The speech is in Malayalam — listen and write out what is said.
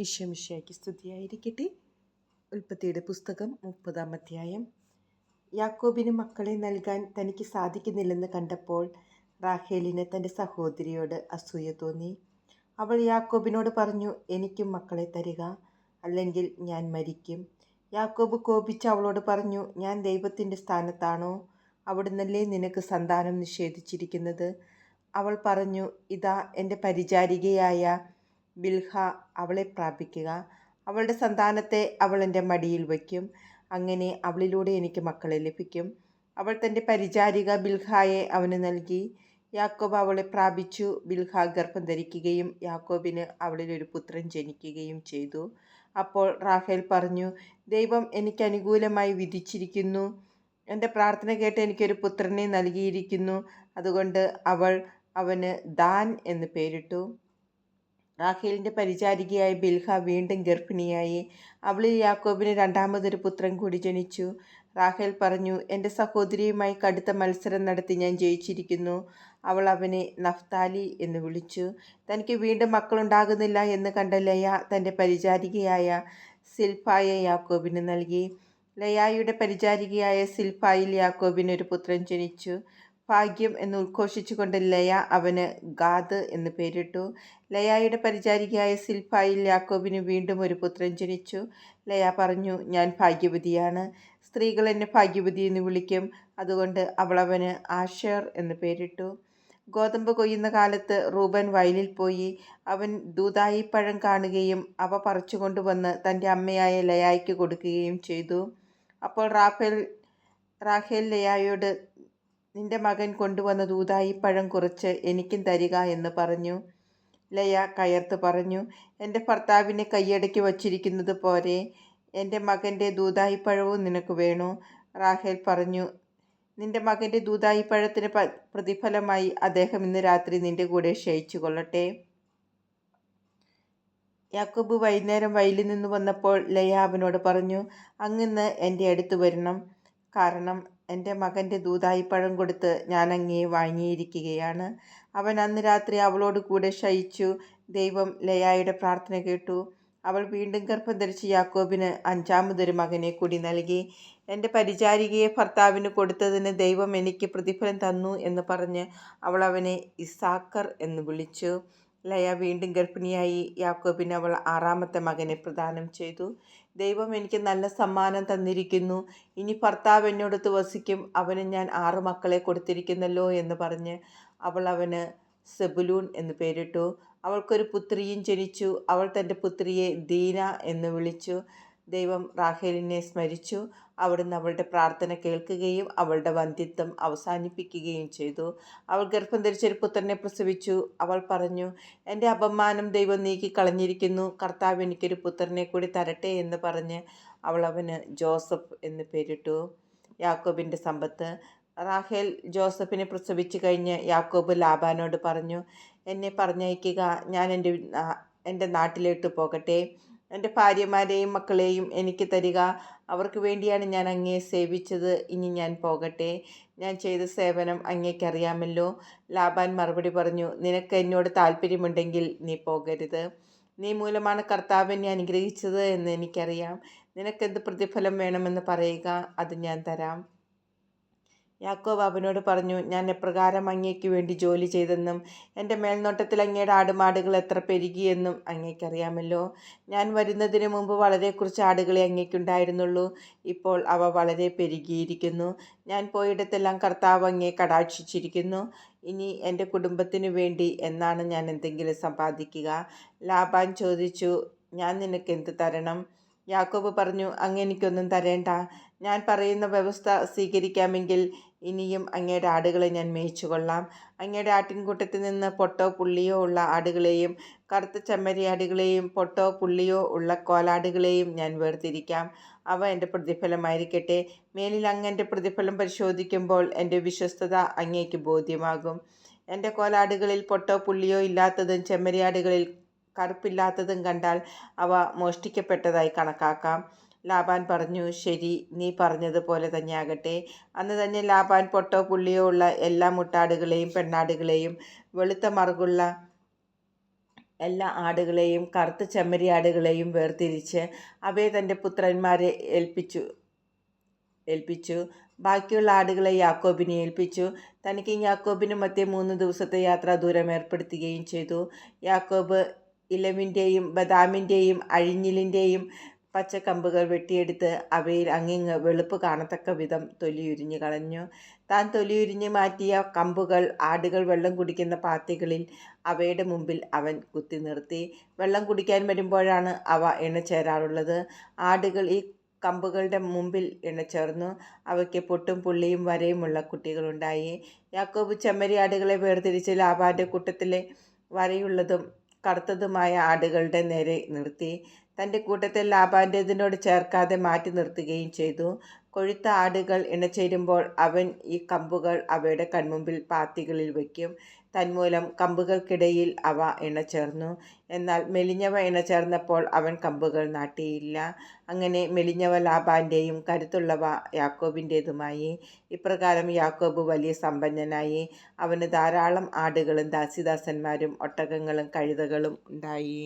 ഈശ്വമിഷയ്ക്ക് സ്തുതിയായിരിക്കട്ടെ. ഉൽപ്പത്തിയുടെ പുസ്തകം മുപ്പതാം അധ്യായം. യാക്കോബിന് മക്കളെ നൽകാൻ തനിക്ക് സാധിക്കുന്നില്ലെന്ന് കണ്ടപ്പോൾ റാഹേലിന് തന്റെ സഹോദരിയോട് അസൂയ തോന്നി. അവൾ യാക്കോബിനോട് പറഞ്ഞു എനിക്കും മക്കളെ തരിക അല്ലെങ്കിൽ ഞാൻ മരിക്കും. യാക്കോബ് കോപിച്ച് അവളോട് പറഞ്ഞു ഞാൻ ദൈവത്തിന്റെ സ്ഥാനത്താണോ? അവിടുന്നല്ലേ നിനക്ക് സന്താനം നിഷേധിച്ചിരിക്കുന്നത്? അവൾ പറഞ്ഞു ഇതാ എന്റെ പരിചാരികയായ ബിൽഹ അവളെ പ്രാപിക്കുക. അവളുടെ സന്താനത്തെ അവൾ എന്റെ മടിയിൽ വയ്ക്കും. അങ്ങനെ അവളിലൂടെ എനിക്ക് മക്കളെ ലഭിക്കും. അവൾ തന്റെ പരിചാരിക ബിൽഹായെ അവന് നൽകി. യാക്കോബ് അവളെ പ്രാപിച്ചു. ബിൽഹ ഗർഭം ധരിക്കുകയും യാക്കോബിന് അവളിൽ ഒരു പുത്രൻ ജനിക്കുകയും ചെയ്തു. അപ്പോൾ റാഹേൽ പറഞ്ഞു ദൈവം എനിക്ക് അനുകൂലമായി വിധിച്ചിരിക്കുന്നു. എന്റെ പ്രാർത്ഥന കേട്ട് എനിക്കൊരു പുത്രനെ നൽകിയിരിക്കുന്നു. അതുകൊണ്ട് അവൾ അവന് ദാൻ എന്ന് പേരിട്ടു. റാഖേലിന്റെ പരിചാരികയായ ബിൽഹ വീണ്ടും ഗർഭിണിയായി. അവളിൽ യാക്കോബിന് രണ്ടാമതൊരു പുത്രൻ കൂടി ജനിച്ചു. റാഹേൽ പറഞ്ഞു എന്റെ സഹോദരിയുമായി കടുത്ത മത്സരം നടത്തി ഞാൻ ജയിച്ചിരിക്കുന്നു. അവൾ അവനെ നഫ്താലി എന്ന് വിളിച്ചു. തനിക്ക് വീണ്ടും മക്കളുണ്ടാകുന്നില്ല എന്ന് കണ്ട ലയ തന്റെ പരിചാരികയായ സിൽഫായ യാക്കോബിന് നൽകി. ലയായുടെ പരിചാരികയായ സിൽഫായിൽ യാക്കോബിന് ഒരു പുത്രൻ ജനിച്ചു. ഭാഗ്യം എന്ന് ഉദ്ഘോഷിച്ചുകൊണ്ട് ലയ അവന് ഗാദ് എന്ന് പേരിട്ടു. ലയായുടെ പരിചാരികയായ സിൽഫായിൽ യാക്കോബിന് വീണ്ടും ഒരു പുത്രൻ ജനിച്ചു. ലയ പറഞ്ഞു ഞാൻ ഭാഗ്യവതിയാണ്. സ്ത്രീകൾ എന്നെ ഭാഗ്യവതി എന്ന് വിളിക്കും. അതുകൊണ്ട് അവൾ അവന് ആഷർ എന്ന് പേരിട്ടു. ഗോതമ്പ് കൊയ്യുന്ന കാലത്ത് റൂബൻ വയലിൽ പോയി. അവൻ ദൂതായി പഴം കാണുകയും അവ പറിച്ചുകൊണ്ടുവന്ന് തന്റെ അമ്മയായ ലയായ്ക്ക് കൊടുക്കുകയും ചെയ്തു. അപ്പോൾ റാഫേൽ റാഹേൽ ലയായോട് നിന്റെ മകൻ കൊണ്ടുവന്ന ദൂതായിപ്പഴം പഴം കുറച്ച് എനിക്കും തരിക എന്ന് പറഞ്ഞു. ലയ കയർത്ത് പറഞ്ഞു എന്റെ ഭർത്താവിനെ കൈയടക്കി വച്ചിരിക്കുന്നത് പോലെ എന്റെ മകന്റെ ദൂതായിപ്പഴവും നിനക്ക് വേണോ. റാഹേൽ പറഞ്ഞു നിന്റെ മകന്റെ ദൂതായിപ്പഴത്തിന് പ്രതിഫലമായി അദ്ദേഹം ഇന്ന് രാത്രി നിന്റെ കൂടെ ക്ഷയിച്ചു കൊള്ളട്ടെ. യാക്കൂബ് വൈകുന്നേരം വയലിൽ നിന്ന് വന്നപ്പോൾ ലയ അവനോട് പറഞ്ഞു അങ്ങിന്ന് എന്റെ അടുത്ത് വരണം. കാരണം എന്റെ മകന്റെ ദൂതായിപ്പഴം കൊടുത്ത് ഞാൻ അങ്ങേ വാങ്ങിയിരിക്കുകയാണ്. അവൻ അന്ന് രാത്രി അവളോട് കൂടെ ശയിച്ചു. ദൈവം ലയായുടെ പ്രാർത്ഥന കേട്ടു. അവൾ വീണ്ടും ഗർഭം ധരിച്ച് യാക്കോബിന് അഞ്ചാമതൊരു മകനെ കൂടി നൽകി. എന്റെ പരിചാരികയെ ഭർത്താവിന് കൊടുത്തതിന് ദൈവം എനിക്ക് പ്രതിഫലം തന്നു എന്ന് പറഞ്ഞ് അവൾ അവനെ ഇസാക്കർ എന്ന് വിളിച്ചു. ലയ വീണ്ടും ഗർഭിണിയായി. യാക്കോബിന് അവൾ ആറാമത്തെ മകനെ പ്രദാനം ചെയ്തു. ദൈവം എനിക്ക് നല്ല സമ്മാനം തന്നിരിക്കുന്നു. ഇനി ഭർത്താവ് എന്നോടത്ത് വസിക്കും. അവന് ഞാൻ ആറ് മക്കളെ കൊടുത്തിരിക്കുന്നല്ലോ എന്ന് പറഞ്ഞ് അവൾ അവന് സെബുലൂൺ എന്ന് പേരിട്ടു. അവൾക്കൊരു പുത്രിയും ജനിച്ചു. അവൾ തന്റെ പുത്രിയെ ദീന എന്ന് വിളിച്ചു. ദൈവം റാഹേലിനെ സ്മരിച്ചു. അവിടുന്ന് അവളുടെ പ്രാർത്ഥന കേൾക്കുകയും അവളുടെ വന്ധ്യത്വം അവസാനിപ്പിക്കുകയും ചെയ്തു. അവൾ ഗർഭം ധരിച്ചൊരു പുത്രനെ പ്രസവിച്ചു. അവൾ പറഞ്ഞു എന്റെ അപമാനം ദൈവം നീക്കി കളഞ്ഞിരിക്കുന്നു കർത്താവ് എനിക്കൊരു പുത്രനെ കൂടി തരട്ടെ എന്ന് പറഞ്ഞ് അവൾ അവന് ജോസഫ് എന്ന് പേരിട്ടു. യാക്കോബിന്റെ സമ്പത്ത്. റാഹേൽ ജോസഫിനെ പ്രസവിച്ചു കഴിഞ്ഞ് യാക്കോബ് ലാബാനോട് പറഞ്ഞു എന്നെ പറഞ്ഞയക്കുക. ഞാൻ എന്റെ എന്റെ നാട്ടിലോട്ട് പോകട്ടെ. എന്റെ ഭാര്യമാരെയും മക്കളെയും എനിക്ക് തരിക. അവർക്ക് വേണ്ടിയാണ് ഞാൻ അങ്ങയെ സേവിച്ചത്. ഇനി ഞാൻ പോകട്ടെ. ഞാൻ ചെയ്ത സേവനം അങ്ങേക്കറിയാമല്ലോ ലാബാൻ മറുപടി പറഞ്ഞു നിനക്ക് എന്നോട് താല്പര്യമുണ്ടെങ്കിൽ നീ പോകരുത്. നീ മൂലമാണ് കർത്താവ് എന്നെ അനുഗ്രഹിച്ചത് എന്ന് എനിക്കറിയാം. നിനക്കെന്ത് പ്രതിഫലം വേണമെന്ന് പറയുക അത് ഞാൻ തരാം. യാക്കോബ് അവനോട് പറഞ്ഞു ഞാൻ എപ്രകാരം അങ്ങേക്ക് വേണ്ടി ജോലി ചെയ്തെന്നും എന്റെ മേൽനോട്ടത്തിൽ അങ്ങയുടെ ആടുമാടുകൾ എത്ര പെരുകിയെന്നും അങ്ങേക്കറിയാമല്ലോ. ഞാൻ വരുന്നതിന് മുമ്പ് വളരെ കുറച്ച് ആടുകളെ അങ്ങേക്കുണ്ടായിരുന്നുള്ളൂ. ഇപ്പോൾ അവ വളരെ പെരുകിയിരിക്കുന്നു. ഞാൻ പോയിടത്തെല്ലാം കർത്താവ് അങ്ങേ കടാക്ഷിച്ചിരിക്കുന്നു. ഇനി എന്റെ കുടുംബത്തിന് വേണ്ടി എന്നാണ് ഞാൻ എന്തെങ്കിലും സമ്പാദിക്കുക? ലാബാൻ ചോദിച്ചു ഞാൻ നിനക്ക് എന്ത് തരണം? യാക്കോബ് പറഞ്ഞു അങ്ങ് തരേണ്ട. ഞാൻ പറയുന്ന വ്യവസ്ഥ സ്വീകരിക്കാമെങ്കിൽ ഇനിയും അങ്ങയുടെ ആടുകളെ ഞാൻ മേയിച്ചു കൊള്ളാം അങ്ങയുടെ ആട്ടിൻകൂട്ടത്തിൽ നിന്ന് പൊട്ടോ പുള്ളിയോ ഉള്ള ആടുകളെയും കറുത്ത ചെമ്മരിയാടുകളെയും പൊട്ടോ പുള്ളിയോ ഉള്ള കോലാടുകളെയും ഞാൻ വേർതിരിക്കാം. അവ എന്റെ പ്രതിഫലമായിരിക്കട്ടെ. മേലിൽ അങ്ങ് എന്റെ പ്രതിഫലം പരിശോധിക്കുമ്പോൾ എന്റെ വിശ്വസ്തത അങ്ങേക്ക് ബോധ്യമാകും. എന്റെ കോലാടുകളിൽ പൊട്ടോ പുള്ളിയോ ഇല്ലാത്തതും ചെമ്മരിയാടുകളിൽ കറുപ്പില്ലാത്തതും കണ്ടാൽ അവ മോഷ്ടിക്കപ്പെട്ടതായി കണക്കാക്കാം. ലാബാൻ പറഞ്ഞു ശരി നീ പറഞ്ഞതുപോലെ തന്നെയാകട്ടെ. അന്ന് തന്നെ ലാബാൻ പൊട്ടോ പുള്ളിയോ ഉള്ള എല്ലാ മുട്ടാടുകളെയും പെണ്ണാടുകളെയും വെളുത്ത മറുകുള്ള എല്ലാ ആടുകളെയും കറുത്ത ചെമ്മരിയാടുകളെയും വേർതിരിച്ച് അവയെ തന്റെ പുത്രന്മാരെ ഏൽപ്പിച്ചു ഏൽപ്പിച്ചു. ബാക്കിയുള്ള ആടുകളെ യാക്കോബിനെ ഏൽപ്പിച്ചു. തനിക്ക് യാക്കോബിന് മറ്റേ മൂന്ന് ദിവസത്തെ യാത്രാ ദൂരം ഏർപ്പെടുത്തുകയും ചെയ്തു. യാക്കോബ് ഇലവിന്റെയും ബദാമിന്റെയും അഴിഞ്ഞിലിന്റെയും പച്ചക്കമ്പുകൾ വെട്ടിയെടുത്ത് അവയിൽ അങ്ങിങ്ങ് വെളുപ്പ് കാണത്തക്ക വിധം തൊലിയുരിഞ്ഞു കളഞ്ഞു. താൻ തൊലിയുരിഞ്ഞ് മാറ്റിയ കമ്പുകൾ ആടുകൾ വെള്ളം കുടിക്കുന്ന പാത്തികളിൽ അവയുടെ മുമ്പിൽ അവൻ കുത്തി നിർത്തി. വെള്ളം കുടിക്കാൻ വരുമ്പോഴാണ് അവ ഇണചേരാറുള്ളത് ആടുകൾ ഈ കമ്പുകളുടെ മുമ്പിൽ ഇണചേർന്നു അവയ്ക്ക് പൊട്ടും പുള്ളിയും വരയുമുള്ള കുട്ടികളുണ്ടായി. യാക്കോബ് ചെമ്മരിയാടുകളെ വേർതിരിച്ച് ലാബാന്റെ കൂട്ടത്തിലെ വരയുള്ളതും കറുത്തതുമായ ആടുകളുടെ നേരെ നിർത്തി. തന്റെ കൂട്ടത്തിൽ ലാബാന്റേതിനോട് ചേർക്കാതെ മാറ്റി നിർത്തുകയും ചെയ്തു. കൊഴുത്ത ആടുകൾ ഇണചേരുമ്പോൾ അവൻ ഈ കമ്പുകൾ അവയുടെ കൺമുമ്പിൽ പാത്തികളിൽ വയ്ക്കും. തന്മൂലം കമ്പുകൾക്കിടയിൽ അവ ഇണചേർന്നു. എന്നാൽ മെലിഞ്ഞവ ഇണചേർന്നപ്പോൾ അവൻ കമ്പുകൾ നാട്ടിയില്ല. അങ്ങനെ മെലിഞ്ഞവ ലാബാന്റെയും കരുത്തുള്ളവ യാക്കോബിന്റേതുമായി ഇപ്രകാരം യാക്കോബ് വലിയ സമ്പന്നനായി. അവന് ധാരാളം ആടുകളും ദാസിദാസന്മാരും ഒട്ടകങ്ങളും കഴുതകളും ഉണ്ടായി.